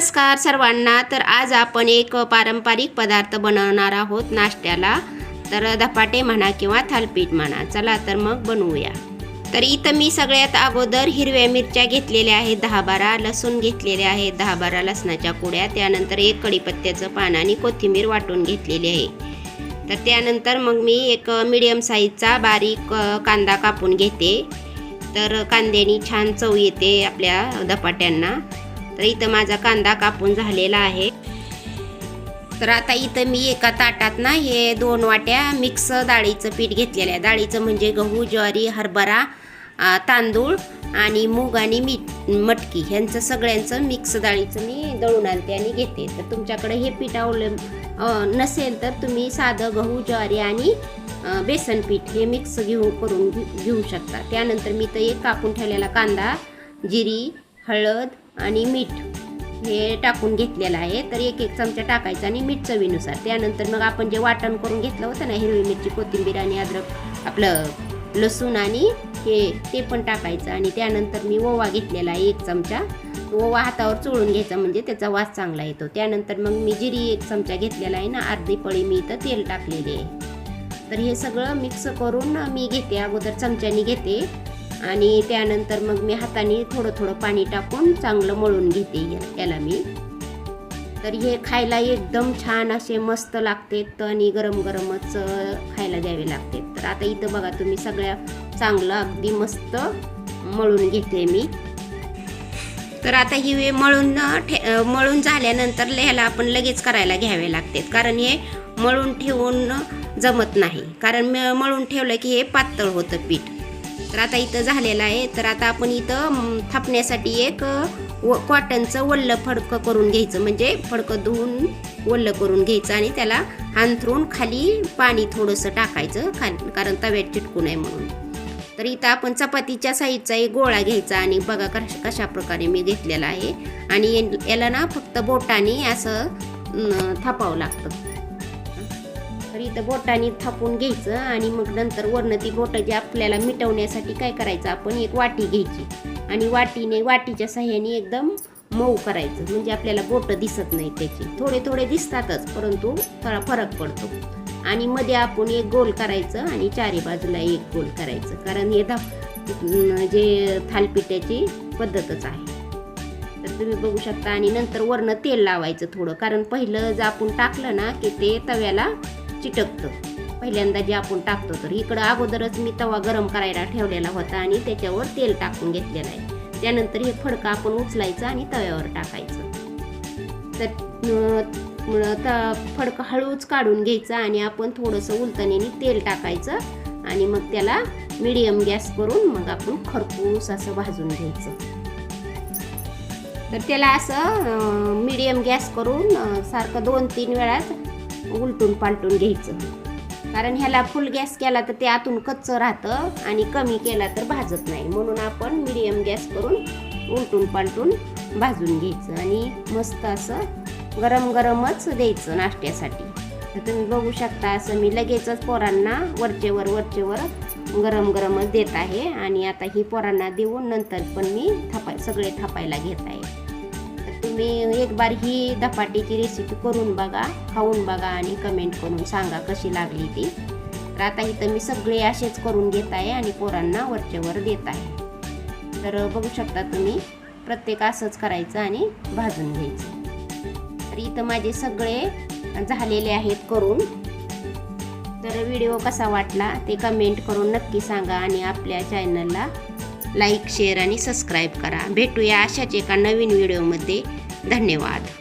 नमस्कार सर्वांना. तर आज आपण एक पारंपरिक पदार्थ बनवणार आहोत नाश्त्याला. तर धपाटे म्हणा किंवा थालपीठ म्हणा. चला तर मग बनवूया. तर इथं मी सगळ्यात अगोदर हिरव्या मिरच्या घेतलेल्या आहेत. दहा बारा लसूण घेतलेले आहेत. दहा बारा लसणाच्या कुड्या त्यानंतर एक कढीपत्त्याचं पान आणि कोथिंबीर वाटून घेतलेली आहे. तर त्यानंतर मग मी एक मिडियम साईजचा बारीक कांदा कापून घेते. तर कांद्यानी छान चव येते आपल्या धपाट्यांना. तर इथं माझा कांदा कापून झालेला आहे. तर आता इथं मी एका ताटात ना हे दोन वाट्या मिक्स डाळीचं पीठ घेतलेलं आहे. डाळीचं म्हणजे गहू ज्वारी हरभरा तांदूळ आणि मूग आणि मीठ मटकी ह्यांचं सगळ्यांचं मिक्स डाळीचं मी दळून आणते आणि घेते. तर तुमच्याकडे हे पीठ अवलं नसेल तर तुम्ही साधं गहू ज्वारी आणि बेसन पीठ हे मिक्स घेऊन करून घेऊ घेऊ शकता. त्यानंतर मी तर एक कापून ठेवलेला कांदा जिरी हळद आणि मीठ हे टाकून घेतलेलं आहे. तर एक एक चमचा टाकायचा आणि मीठ चवीनुसार. त्यानंतर मग आपण जे वाटण करून घेतलं होतं ना हिरवी मिरची कोथिंबीर आणि अद्रक आपलं लसूण आणि हे ते पण टाकायचं. आणि त्यानंतर मी ओवा घेतलेला आहे एक चमचा. ओवा हातावर चोळून घ्यायचा म्हणजे त्याचा वास चांगला येतो. त्यानंतर मग मी जिरी एक चमचा घेतलेला आहे ना अर्धी पळी मी इथं तेल टाकलेले आहे. तर हे सगळं मिक्स करून मी घेते. अगोदर चमच्यानी घेते. आणि त्यानंतर मग मी हाताने थोडं थोडं पाणी टाकून चांगलं मळून घेते याला मी. तर हे खायला एकदम छान असे मस्त लागते आणि गरम गरमच खायला द्यावे लागते. तर आता इथं बघा तुम्ही सगळ्या चांगलं अगदी मस्त मळून घेते मी. तर आता हे मळून ठे मळून झाल्यानंतर ह्याला आपण लगेच करायला घ्यावे लागते. कारण हे मळून ठेवून जमत नाही. कारण म- मळून ठेवलं की हे पातळ होतं पीठ. तर आता इथं झालेलं आहे. तर आता आपण इथं थापण्यासाठी एक व कॉटनचं वल्लं फडकं करून घ्यायचं. म्हणजे फडकं धुवून वल्लं करून घ्यायचं आणि त्याला हांथरून खाली पाणी थोडंसं टाकायचं. खाली कारण तव्यात चिटकू नये म्हणून. तर इथं आपण चपातीच्या साईजचा एक गोळा घ्यायचा आणि बघा कशा कशा प्रकारे मी घेतलेला आहे. आणि याला ना फक्त बोटाने असं थापावं लागतं. तर इथं बोटाने थापून घ्यायचं आणि मग नंतर वरनं ती बोटं जी आपल्याला मिटवण्यासाठी काय करायचं आपण एक वाटी घ्यायची. आणि वाटीने वाटीच्या साह्याने एकदम मऊ करायचं. म्हणजे आपल्याला बोटं दिसत नाही त्याची. थोडे थोडे दिसतातच परंतु थोडा फरक पडतो. आणि मध्ये आपण एक गोल करायचं आणि चारी बाजूला एक गोल करायचं. कारण हे धा जे थालपिट्याची पद्धतच आहे. तर तुम्ही बघू शकता. आणि नंतर वरनं तेल लावायचं थोडं. कारण पहिलं जर आपण टाकलं ना की ते तव्याला चिटकतं. पहिल्यांदा जे आपण टाकतो तर इकडं अगोदरच मी तवा गरम करायला ठेवलेला होता आणि त्याच्यावर तेल टाकून घेतलेलं आहे. त्यानंतर हे फडकं आपण उचलायचं आणि तव्यावर टाकायचं. तर त- फडकं हळूच काढून घ्यायचं आणि आपण थोडंसं उलतणीने तेल टाकायचं आणि मग त्याला मिडियम गॅस करून मग आपण खरपूस असं भाजून घ्यायचं. तर त्याला असं मिडियम गॅस करून सारखं दोन तीन वेळात उलटून पालटून घ्यायचं. कारण ह्याला फुल गॅस केला तर ते आतून कच्चं राहतं आणि कमी केला तर भाजत नाही. म्हणून आपण मिडियम गॅस करून उलटून पालटून भाजून घ्यायचं आणि मस्त असं गरम गरमच द्यायचं नाश्त्यासाठी. तर तुम्ही बघू शकता असं मी लगेचच पोरांना वरचेवर वरचेवर गरम गरमच देत आहे आणि आता ही पोरांना देऊन नंतर पण मी थापाय सगळे थापायला घेत आहे. तुम्ही एक बार ही धपाटीची रेसिपी करून बघा खाऊन बघा आणि कमेंट करून सांगा कशी लागली ती. तर आता इथं मी सगळे असेच करून घेत आहे आणि पोरांना वरचेवर देत आहे. तर बघू शकता तुम्ही प्रत्येक असंच करायचं आणि भाजून घ्यायचं. तर इथं माझे सगळे झालेले आहेत करून. तर व्हिडिओ कसा वाटला ते कमेंट करून नक्की सांगा आणि आपल्या चॅनलला लाईक शेअर आणि सबस्क्राईब करा. भेटूया अशाच एका नवीन व्हिडिओमध्ये धन्यवाद.